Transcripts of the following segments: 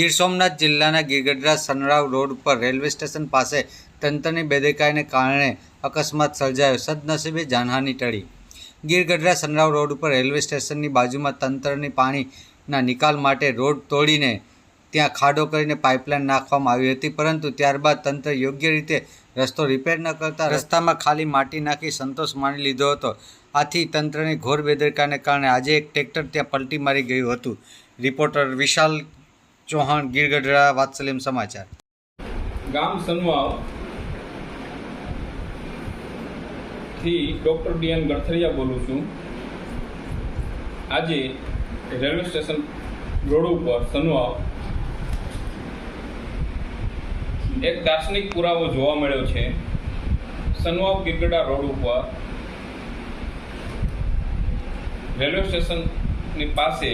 ગીર સોમનાથ જિલ્લાના ગીરગઢડા સનરાવ રોડ પર railway station પાસે તંત્રની બેદરકારીને કારણે અકસ્માત સર્જાયો, સદનસીબે જાનહાની ટળી. ગીરગઢડા સનરાવ રોડ ઉપર રેલવે સ્ટેશનની બાજુમાં તંત્રની પાણીના નિકાલ માટે રોડ તોડીને ત્યાં ખાડો કરીને પાઇપલાઇન નાખવામાં આવી હતી, પરંતુ ત્યારબાદ તંત્ર યોગ્ય રીતે રસ્તો રિપેર ન કરતા રસ્તામાં ખાલી માટી નાખી સંતોષ માની લીધો હતો. આથી તંત્રની ઘોર બેદરકારને કારણે આજે એક ટ્રેક્ટર ત્યાં પલટી મારી ગયું હતું. રિપોર્ટર વિશાલ ચૌહાણ, ગીરગઢડા, વાત્સલ્યમ સમાચાર. ગામ સનવાવથી ડૉક્ટર ડીએન ગડથરિયા બોલું છું. આજે રેલવે સ્ટેશન રોડ ઉપર સનવાવ એક દાર્શનિક પુરાવો જોવા મળ્યો છે. સનવાવ ગીરગઢા રોડ ઉપર રેલવે સ્ટેશનની પાસે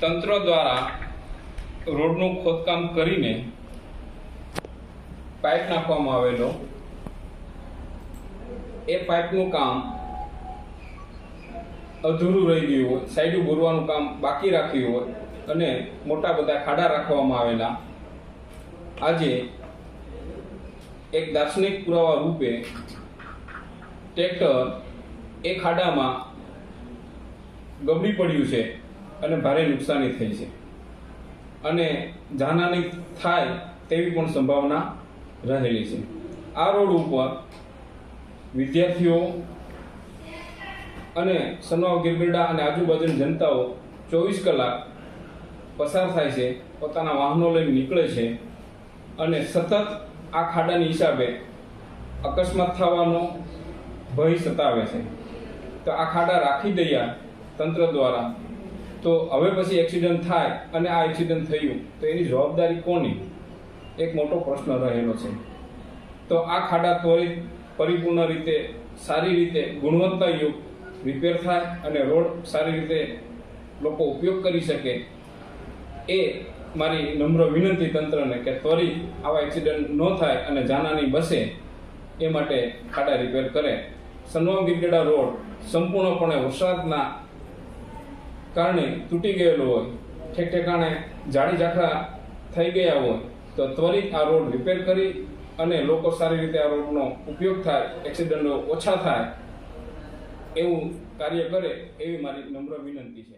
તંત્ર દ્વારા રોડનું ખોદકામ કરીને પાઇપ નાખવામાં આવેલો. એ પાઇપનું કામ અધૂરું રહી ગયું હોય, સાઈડું બોરવાનું કામ બાકી રાખ્યું હોય અને મોટા બધા ખાડા રાખવામાં આવેલા. આજે એક દાર્શનિક પુરાવા રૂપે ટ્રેક્ટર એ ખાડામાં ગબડી પડ્યું છે. અને ભારે નુકસાની થઈ છે. અને જાનહાની થાય તેવી પણ સંભાવના રહેલી છે. આ રોડ ઉપર વિદ્યાર્થીઓ અને સનવાવ ગીરગઢડા અને આજુબાજુની જનતાઓ ચોવીસ કલાક પસાર થાય છે, પોતાના વાહનો લઈને નીકળે છે અને સતત આ ખાડાની હિસાબે અકસ્માત થવાનો ભય સતાવે છે. તો આ ખાડા રાખી દઈએ તંત્ર દ્વારા તો હવે પછી એક્સિડન્ટ થાય અને આ એક્સિડન્ટ થયું, તો એની જવાબદારી કોની? એક મોટો પ્રશ્ન રહેલો છે. તો આ ખાડા ત્વરિત, પરિપૂર્ણ રીતે, સારી રીતે ગુણવત્તાયુક્ત રિપેર થાય અને રોડ સારી રીતે લોકો ઉપયોગ કરી શકે, એ મારી નમ્ર વિનંતી તંત્રને કે ત્વરિત આવા એક્સિડન્ટ ન થાય અને જાનાની બસે, એ માટે ખાડા રિપેર કરે. સનવામ ગીરગડા રોડ સંપૂર્ણપણે વરસાદના કારણે તૂટી ગયેલો હોય ઠેક ઠેકાણે જાડી ઝાખરા થઈ ગયા હોય, તો ત્વરિત આ રોડ રિપેર કરી અને લોકો સારી રીતે આ રોડનો ઉપયોગ થાય એક્સિડન્ટો ઓછા થાય, એવું કાર્ય કરે એવી મારી નમ્ર વિનંતી છે.